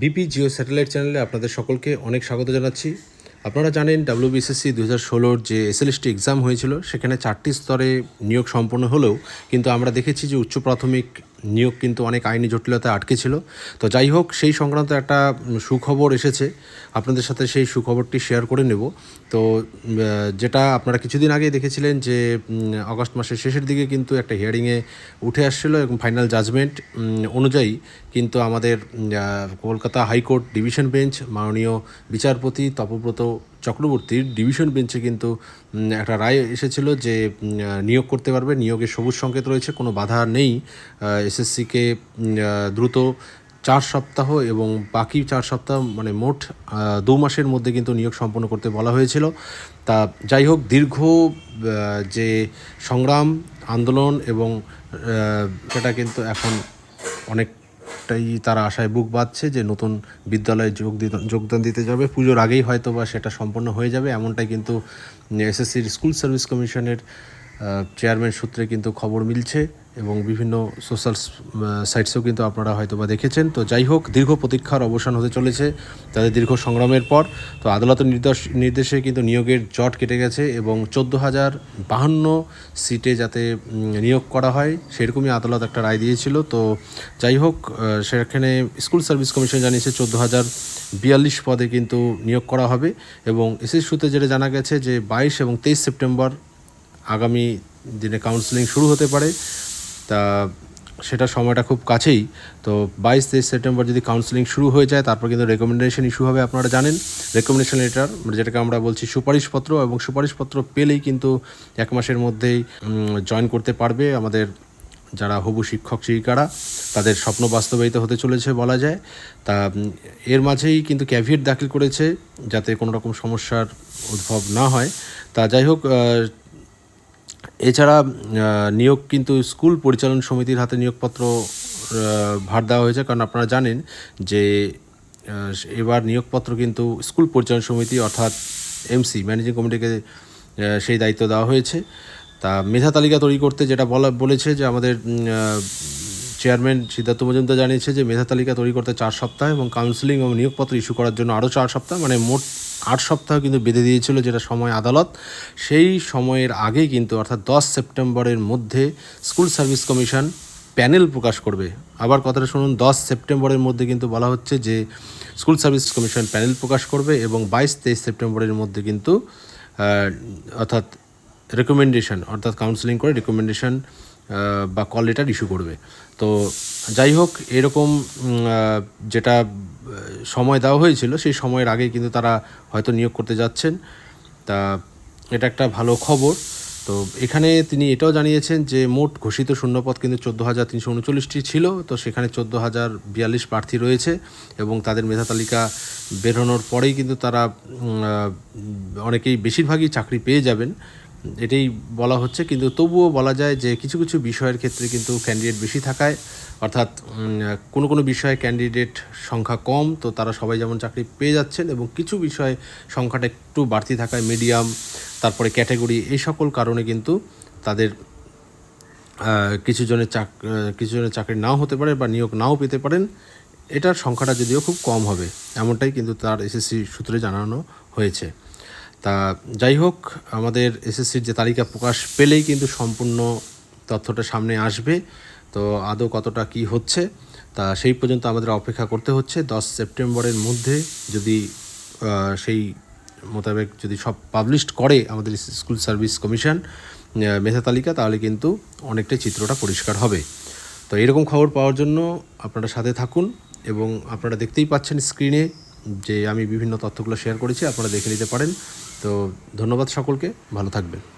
BP Jio satellite চ্যানেলে আপনাদের সকলকে অনেক স্বাগত জানাচ্ছি। আপনারা জানেন ডাব্লিউবিএসএসসি দু হাজার ষোলোর যে এসএলএসটি এক্সাম হয়েছিল, সেখানে চারটি স্তরে নিয়োগ সম্পন্ন হলেও কিন্তু আমরা দেখেছি যে উচ্চ প্রাথমিক নিয়োগ কিন্তু অনেক আইনি জটিলতায় আটকে ছিল। তো যাই হোক সেই সংক্রান্ত একটা সুখবর এসেছে। আপনাদের সাথে সেই সুখবরটি শেয়ার করে নেব। তো যেটা আপনারা কিছুদিন আগে দেখেছিলেন যে উম, আগস্ট মাসের শেষের দিকে কিন্তু একটা হিয়ারিংয়ে উঠে আসছিল এবং ফাইনাল জাজমেন্ট অনুযায়ী কিন্তু আমাদের কলকাতা হাইকোর্ট ডিভিশন বেঞ্চ মাননীয় বিচারপতি তপব্রত চক্রবর্তীর ডিভিশন বেঞ্চে কিন্তু একটা রায় এসেছিল যে নিয়োগ করতে পারবে। নিয়োগের সবুজ সংকেত রয়েছে, কোনো বাধা নেই। এসএসসিকে দ্রুত চার সপ্তাহ এবং বাকি চার সপ্তাহ মানে মোট দু মাসের মধ্যে কিন্তু নিয়োগ সম্পন্ন করতে বলা হয়েছিল। তা যাই হোক, দীর্ঘ যে সংগ্রাম, আন্দোলন এবং সেটা কিন্তু এখন অনেকটাই তারা আশায় বুক বাঁধছে যে নতুন বিদ্যালয়ে যোগ দিতে যোগদান দিতে যাবে। পুজোর আগেই হয়তো বা সেটা সম্পন্ন হয়ে যাবে। এমনটাই কিন্তু এসএসসির স্কুল সার্ভিস কমিশনের চেয়ারম্যান সূত্রে কিন্তু খবর মিলছে। এবং বিভিন্ন সোশ্যাল সাইটসেও কিন্তু আপনারা হয়তো বা দেখেছেন। তো যাই হোক, দীর্ঘ প্রতীক্ষার অবসান হতে চলেছে তাদের দীর্ঘ সংগ্রামের পর। তো আদালতের নির্দেশ, নির্দেশে কিন্তু নিয়োগের জট কেটে গেছে এবং চোদ্দ হাজার বাহান্ন সিটে যাতে নিয়োগ করা হয়, সেরকমই আদালত একটা রায় দিয়েছিল। তো যাই হোক সেখানে স্কুল সার্ভিস কমিশন জানিয়েছে চোদ্দ হাজার বিয়াল্লিশ পদে কিন্তু নিয়োগ করা হবে এবং এসএস সূত্রে যেটা জানা গেছে যে বাইশ এবং তেইশ সেপ্টেম্বর আগামী দিনে কাউন্সেলিং শুরু হতে পারে। তা সেটা সময়টা খুব কাছেই। তো বাইশ তেইশ সেপ্টেম্বর যদি কাউন্সেলিং শুরু হয়ে যায়, তারপর কিন্তু রেকমেন্ডেশন ইস্যু হবে, আপনারা জানেন। রেকমেন্ডেশন লেটার যেটাকে আমরা বলছি সুপারিশপত্র, এবং সুপারিশপত্র পেলেই কিন্তু এক মাসের মধ্যেই জয়েন করতে পারবে আমাদের যারা হবু শিক্ষক শিক্ষিকারা, তাদের স্বপ্ন বাস্তবায়িত হতে চলেছে বলা যায়। তা এর মাঝেই কিন্তু ক্যাভিয়েট দাখিল করেছে, যাতে কোনো রকম সমস্যার উদ্ভব না হয়। তা যাই হোক এছাড়া নিয়োগ কিন্তু স্কুল পরিচালন সমিতির হাতে নিয়োগপত্র ভার দেওয়া হয়েছে। কারণ আপনারা জানেন যে এবার নিয়োগপত্র কিন্তু স্কুল পরিচালন সমিতি অর্থাৎ এমসি, ম্যানেজিং কমিটিকে সেই দায়িত্ব দেওয়া হয়েছে। তা মেধা তালিকা তৈরি করতে যেটা বলা, বলেছে যে আমাদের চেয়ারম্যান সিদ্ধার্থ মজুমদার জানিয়েছে যে, মেধা তালিকা তৈরি করতে চার সপ্তাহ এবং কাউন্সিলিং এবং নিয়োগপত্র ইস্যু করার জন্য আরও চার সপ্তাহ মানে মোট আট সপ্তাহ কিন্তু বেঁধে দিয়েছিল যেটা সময় আদালত। সেই সময়ের আগেই কিন্তু অর্থাৎ দশ সেপ্টেম্বরের মধ্যে স্কুল সার্ভিস কমিশন প্যানেল প্রকাশ করবে। আবার কথাটা শুনুন, দশ সেপ্টেম্বরের মধ্যে কিন্তু বলা হচ্ছে যে স্কুল সার্ভিস কমিশন প্যানেল প্রকাশ করবে এবং বাইশ তেইশ সেপ্টেম্বরের মধ্যে কিন্তু অর্থাৎ রেকমেন্ডেশন অর্থাৎ কাউন্সেলিং করে রেকমেন্ডেশন বা কল লেটার ইস্যু করবে। তো যাই হোক, এরকম যেটা সময় দেওয়া হয়েছিল, সেই সময়ের আগে কিন্তু তারা হয়তো নিয়োগ করতে যাচ্ছেন। তা এটা একটা ভালো খবর। তো এখানে তিনি এটাও জানিয়েছেন যে, মোট ঘোষিত শূন্যপদ কিন্তু চোদ্দ হাজার তিনশো উনচল্লিশটি ছিল। তো সেখানে চোদ্দ হাজার বিয়াল্লিশ প্রার্থী রয়েছে এবং তাদের মেধা তালিকা বেরোনোর পরেই কিন্তু তারা অনেকেই বেশিরভাগই চাকরি পেয়ে যাবেন। এটাই বলা হচ্ছে, কিন্তু তবুও বলা যায় যে কিছু কিছু বিষয়ের ক্ষেত্রে কিন্তু ক্যান্ডিডেট বেশি থাকায়, অর্থাৎ কোনো কোনো বিষয়ে ক্যান্ডিডেট সংখ্যা কম, তো তারা সবাই যেমন চাকরি পেয়ে যাচ্ছেন এবং কিছু বিষয়ে সংখ্যাটা একটু বাড়তি থাকায় মিডিয়াম তারপরে ক্যাটাগরি এই সকল কারণে কিন্তু তাদের কিছু জনের চাক কিছু জনের চাকরি নাও হতে পারে বা নিয়োগ নাও পেতে পারেন, এটার সংখ্যাটা যদিও খুব কম হবে, এমনটাই কিন্তু তার এসএসসি সূত্রে জানানো হয়েছে। তা যাই হোক, আমাদের এসএসসির যে তালিকা প্রকাশ পেলেই কিন্তু সম্পূর্ণ তথ্যটা সামনে আসবে। তো আদৌ কতটা কি হচ্ছে, তা সেই পর্যন্ত আমাদের অপেক্ষা করতে হচ্ছে। দশ সেপ্টেম্বরের মধ্যে যদি সেই মোতাবেক যদি সব পাবলিশড করে আমাদের স্কুল সার্ভিস কমিশন মেধা তালিকা, তাহলে কিন্তু অনেকটাই চিত্রটা পরিষ্কার হবে। তো এরকম খবর পাওয়ার জন্য আপনারা সাথে থাকুন এবং আপনারা দেখতেই পাচ্ছেন স্ক্রিনে যে আমি বিভিন্ন তথ্যগুলো শেয়ার করেছি, আপনারা দেখে নিতে পারেন। তো ধন্যবাদ সকলকে ভালো থাকবেন।